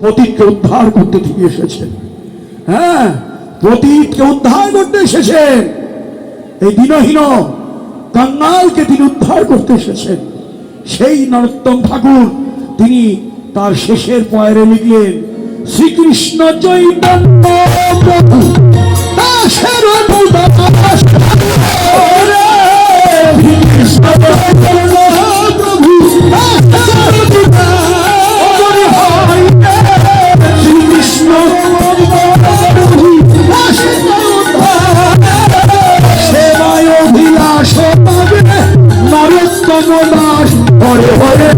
পতীতকে উদ্ধার করতে তিনি এসেছেন। হ্যাঁ পতীতকে উদ্ধার করতে এসেছেন। এই দিনহীন কাঙ্গালকে তিনি উদ্ধার করতে এসেছেন। সেই নরোত্তম ঠাকুর তিনি তার শেষের পয়েরে লিখলেন, শ্রীকৃষ্ণ চৈতন্য হরে হরে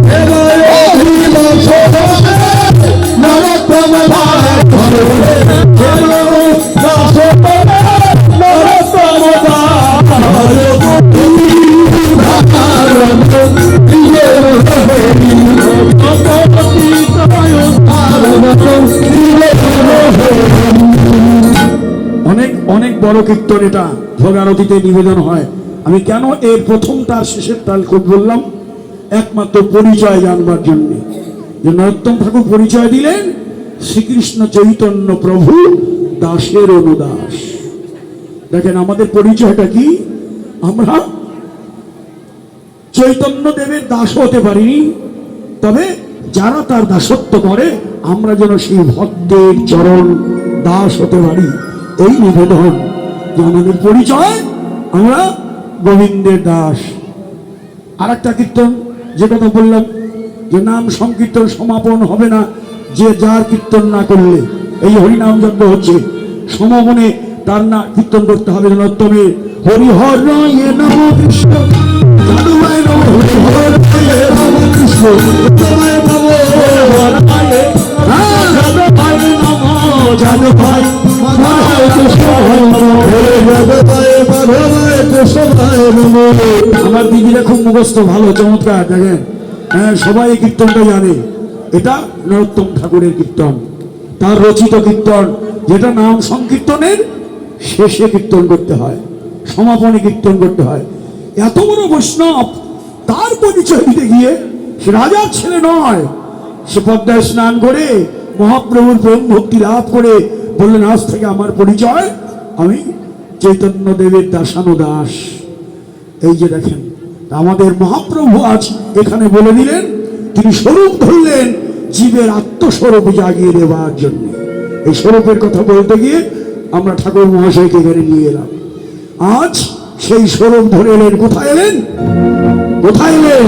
অনেক অনেক বড় কীর্তন এটা ভোগারতিতে নিবেদন হয়। আমি কেন এর প্রথম তার শেষের তাল খুব বললাম? একমাত্র পরিচয় জানবার জন্য। যে নরোত্তম ঠাকুর পরিচয় দিলেন শ্রীকৃষ্ণ চৈতন্য প্রভু দাসের অনুদাস। দেখেন, আমাদের পরিচয়টা কি? আমরা চৈতন্য দেবের দাস হতে পারিনি, তবে যারা তার দাসত্ব করে, আমরা যেন সেই ভক্তের চরণ দাস হতে পারি। এই নিবেদন যে আমাদের পরিচয়, আমরা গোবিন্দের দাস। আর একটা কীর্তন, যে কথা বললাম, যে নাম সংকীর্তন সমাপন হবে না, যে যার কীর্তন না করলে, এই হরিনাম যজ্ঞ হচ্ছে। সমাপনে তার না কীর্তন করতে হবে যেন তুমি হরিহর নম কৃষ্ণ হরিহর নম কৃষ্ণ যাদবায় মাধবায় কৃষ্ণ। আমার দিদিরা খুব মুখস্থ, ভালো, চমৎকার, দেখেন। হ্যাঁ সবাই কীর্তনটা জানে। এটা নরোত্তম ঠাকুরের কীর্তন, তার রচিত কীর্তন, যেটা নাম সংকীর্তনের শেষে কীর্তন করতে হয়, সমাপনে কীর্তন করতে হয়। এত বড় বৈষ্ণব, তার পরিচয় দিতে গিয়ে সে রাজার ছেলে নয়। সে পদ্মায় স্নান করে মহাপ্রভুর প্রেম ভক্তি লাভ করে বললেন, আজ থেকে আমার পরিচয়, আমি চৈতন্য দেবের দাসানো দাস এই যে দেখেন, আমাদের মহাপ্রভু আজ এখানে বলে দিলেন, তিনি স্বরূপ ধরলেন জীবের আত্মস্বরূপ জাগিয়ে দেওয়ার জন্য। এই স্বরূপের কথা বলতে গিয়ে আমরা ঠাকুর মহাশয়কে এখানে নিয়ে এলাম। আজ সেই স্বরূপ ধরে এলেন, কোথায় এলেন? কোথায় এলেন?